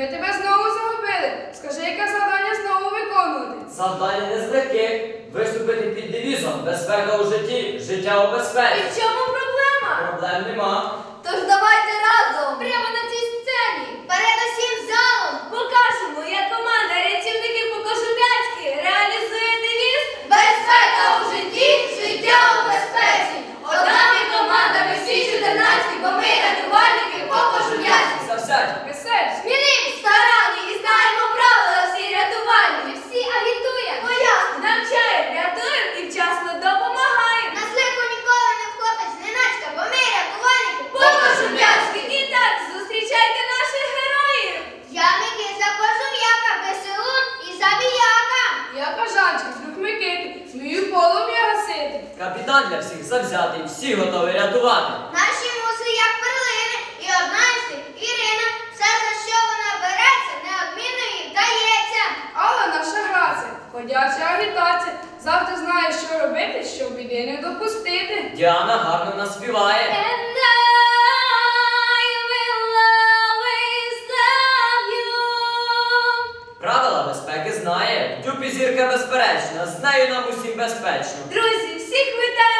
Ми тебе знову загубили. Скажи, яке завдання знову виконувати. Завдання не з легких. Виступити під девізом безпека у житті, життя у безпеці. І в чому проблема? Проблем нема. Тож давайте разом. Прямо на Капітан для всіх завзятий, всі готові рятувати. Наші муси як перлини, і одна із них Ірина. Все, за що вона береться, неодмінно їй вдається. Алла наша грація, ходяча агітація. Завжди знає, що робити, щоб біди не допустити. Діана гарно наспіває. And I will always love you. Правила безпеки знає. Дюпі зірка безперечна, з нею нам усім безпечно. Друзі, Всіх вітаю!